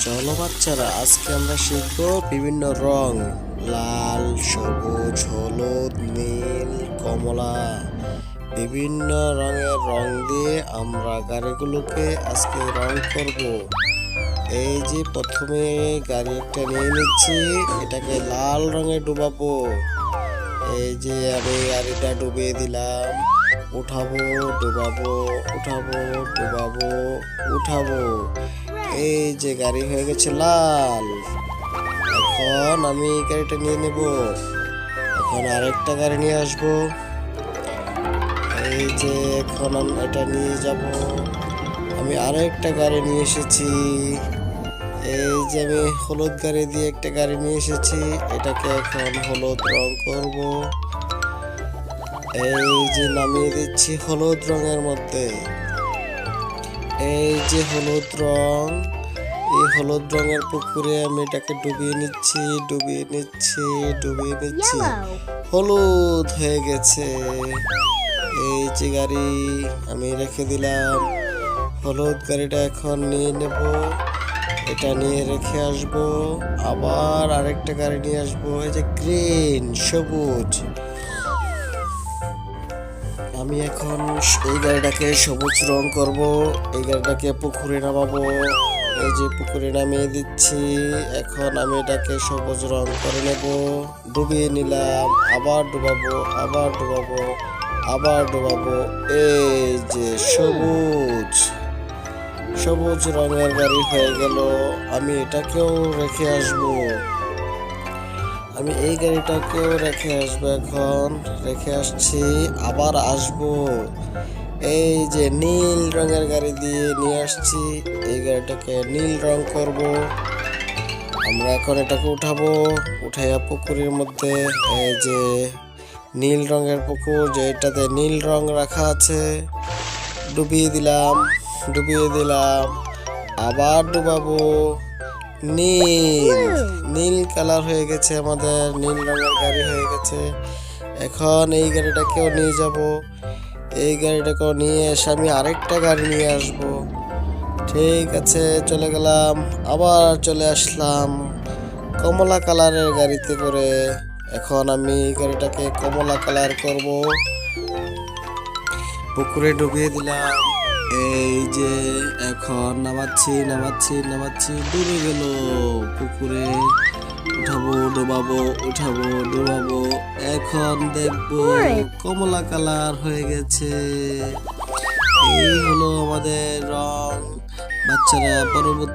চলো বাচ্চারা আজকে আমরা শিখব বিভিন্ন রং। লাল, সবুজ, হলুদ, নীল, কমলা। বিভিন্ন রঙের রং দিয়ে আমরা গাড়িগুলোকে আজকে রং করব। এই যে প্রথমে গাড়ি একটা নিয়ে নিচ্ছি, এটাকে লাল রঙে ডুবাবো। এই যে আমি গাড়িটা ডুবিয়ে দিলাম, উঠাবো, ডুবাবো উঠাবো ডুবাবো, উঠাবো। এই যে গাড়ি হয়ে গেছে লাল। এখন আমি এই গাড়িটা নিয়ে নেব। এখন আরেকটা গাড়ি নিয়ে আসব। এই যে এখন এটা নিয়ে যাব। আমি আরেকটা গাড়ি নিয়ে এসেছি। এই যে আমি হলুদ গাড়ি দিয়ে একটা গাড়ি নিয়ে এসেছি। এটাকে এখন হলুদ রং করব। এই যে নামিয়ে দিচ্ছি হলুদ রঙের মধ্যে। এই যে হলুদ রং এই হলুদ রঙের পুকুরে আমি এটাকে ডুবিয়ে নিচ্ছি ডুবিয়ে নিচ্ছি ডুবিয়ে নিচ্ছি। হলুদ হয়ে গেছে। এই যে গাড়ি আমি রেখে দিলাম। হলুদ গাড়িটা এখন নিয়ে নেব। এটা নিয়ে রেখে আসব। আবার আরেকটা গাড়ি নিয়ে আসব। এই যে গ্রিন সবুজ। আমি এখন এই গাড়িটাকে সবুজ রং করব। এই গাড়িটাকে পুকুরে নামাবো। এই যে পুকুরে নামিয়ে দিচ্ছি। এখন আমি এটাকে সবুজ রং করে নেব। ডুবিয়ে নিলাম। আবার ডুবাবো আবার ডুবাবো আবার ডুবাবো। এই যে সবুজ। সবুজ রঙের গাড়ি হয়ে গেল। আমি এটাকেও রেখে আসব। আমি এই গাড়িটাকেও রেখে আসব এখন। রেখে আসছি, আবার আসব। এই যে নীল রঙের গাড়ি দিয়ে নিয়ে আসছি, এই গাড়িটাকে নীল রং করব। আমরা এখন এটাকে উঠাবো, উঠাইয়া পুকুরের মধ্যে এই যে নীল রঙের পুকুর, যে যেটাতে নীল রং রাখা আছে, ডুবিয়ে দিলাম ডুবিয়ে দিলাম, আবার ডুবাবো। নীল। নীল কালার হয়ে গেছে আমাদের নীল রঙের গাড়ি হয়ে গেছে। এখন এই গাড়িটাকেও নিয়ে যাব। এই গাড়িটাকেও নিয়ে এসে আমি আরেকটা গাড়ি নিয়ে আসব। ঠিক আছে চলে গেলাম। আবার চলে আসলাম কমলা কালারের গাড়িতে করে। এখন আমি এই গাড়িটাকে কমলা কালার করব। পুকুরে ডুবিয়ে দিলাম। এই যে এখন নামাচ্ছি নামাচ্ছি নামাচ্ছি ডুবে গেল। পুকুরে উঠাবো ডোবাবো উঠাবো ডোবাবো। এখন দেখব কমলা কালার হয়ে গেছে। এই হলো আমাদের রং। বাচ্চারা পরবর্তী